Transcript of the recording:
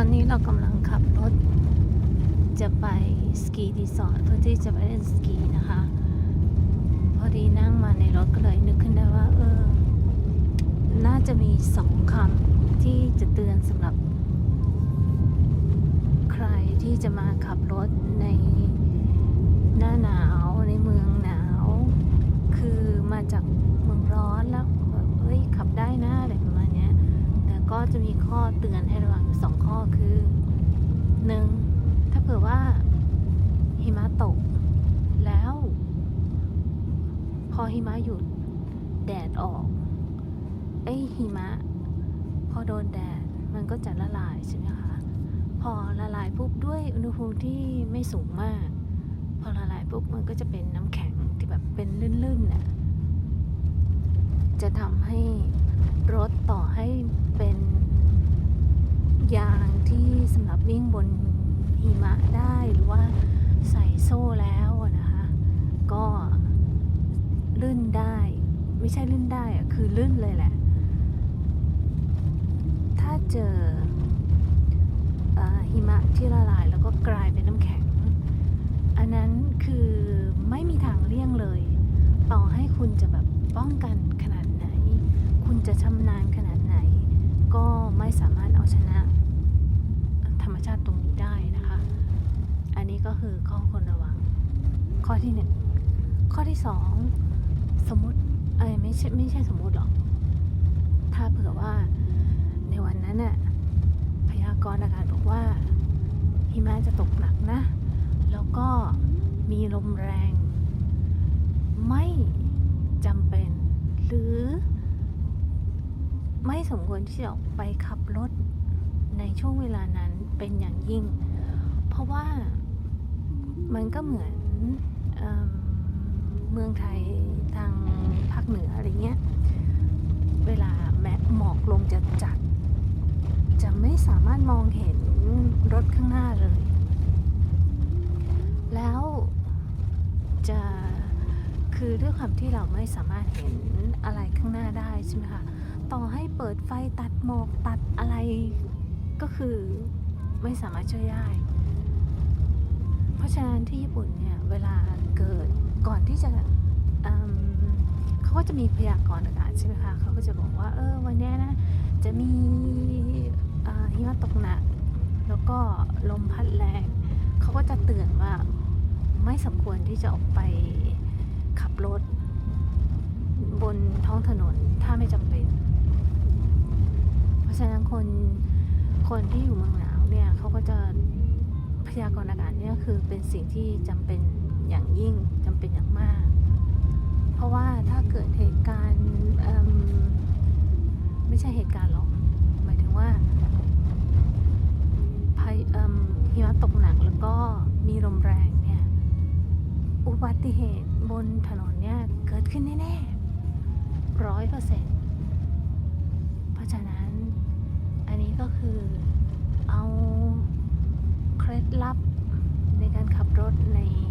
อนนี้เรากำลังขับรถ จะไปสกีรีสอร์ทเพื่อที่จะไปเล่นสกีนะคะ พอดีนั่งมาในรถก็เลยนึกขึ้นได้ว่า เออ น่าจะมีสองคำที่จะเตือนสำหรับ ใครที่จะมาขับรถในหน้าหนาวในเมืองหนาว คือมาจากเมืองร้อนแล้วแบบเฮ้ยขับได้นะอะไรประมาณเนี้ย แต่ก็ จะมีข้อเตือนให้ระวังอยู่สองข้อคือหนึ่งถ้าเผื่อว่าหิมะตก แล้ว พอหิมะหยุดแดดออกไอ้หิมะ พอโดนแดดมันก็จะละลายใช่ไหมคะพอละลายปุ๊บด้วยอุณหภูมิที่ไม่สูงมาก พอละลายปุ๊บมันก็จะเป็นน้ำแข็งที่แบบเป็นลื่นๆน่ะจะทำให้ รถต่อให้เป็น ยางที่สำหรับวิ่งบนหิมะได้หรือว่าใส่โซ่แล้วนะคะ ก็ลื่นได้ ไม่ใช่ลื่นได้อะคือลื่นเลยแหละ ถ้าเจอหิมะที่ละลายแล้วก็กลายเป็นน้ำแข็ง อันนั้นคือไม่มีทางเลี่ยงเลย ต่อให้คุณจะแบบป้องกันขนาด คุณจะชำนาญขนาดไหน ก็ไม่สามารถเอาชนะธรรมชาติตรงนี้ได้นะคะ อันนี้ก็คือข้อควรระวัง ข้อที่หนึ่งข้อที่สองสมมติเอ้ยไม่ใช่ไม่ใช่สมมติหรอก ถ้าเผื่อว่าในวันนั้นน่ะพยากรณ์อากาศบอกว่าหิมะจะตกหนักนะ แล้วก็มีลมแรง ไม่จำเป็น หรือ ไม่ สมควรที่จะออกไปขับรถในช่วงเวลานั้นเป็นอย่างยิ่ง เพราะว่ามันก็เหมือนเอเมืองไทยทางภาคเหนืออะไรเงี้ย เวลาแม้หมอกลงจะจัด จะไม่สามารถมองเห็นรถข้างหน้าเลย แล้วจะคือด้วยความที่เราไม่สามารถเห็นอะไรข้างหน้าได้ใช่ไหมคะ ต่อให้เปิดไฟตัดหมอกตัดอะไรก็คือไม่สามารถช่วยได้ เพราะฉะนั้นที่ญี่ปุ่นเนี่ย เวลาเกิดก่อนที่จะอืมเขาก็จะมีพยากรณ์อากาศใช่ไหมคะ เขาก็จะบอกว่า เออ วันนี้นะ จะมีหิมะตกหนัก แล้วก็ลมพัดแรง เขาก็จะเตือนว่าไม่สมควรที่จะออกไปขับรถ บนท้องถนนถ้าไม่จำเป็น ฉะนั้นคนคนที่อยู่เมืองหนาวเนี่ยเขาก็จะพยากรณ์อากาศเนี่ยคือเป็นสิ่งที่จำเป็นอย่างยิ่งจำเป็นอย่างมาก เพราะว่าถ้าเกิดเหตุการณ์ไม่ใช่เหตุการณ์หรอกหมายถึงว่าพายเอิ่มหิมะตกหนักแล้วก็มีลมแรงเนี่ยอุบัติเหตุบนถนนเนี่ยเกิดขึ้นแน่ๆร้อยเปอร์เซ็นต์ เอาเล็ด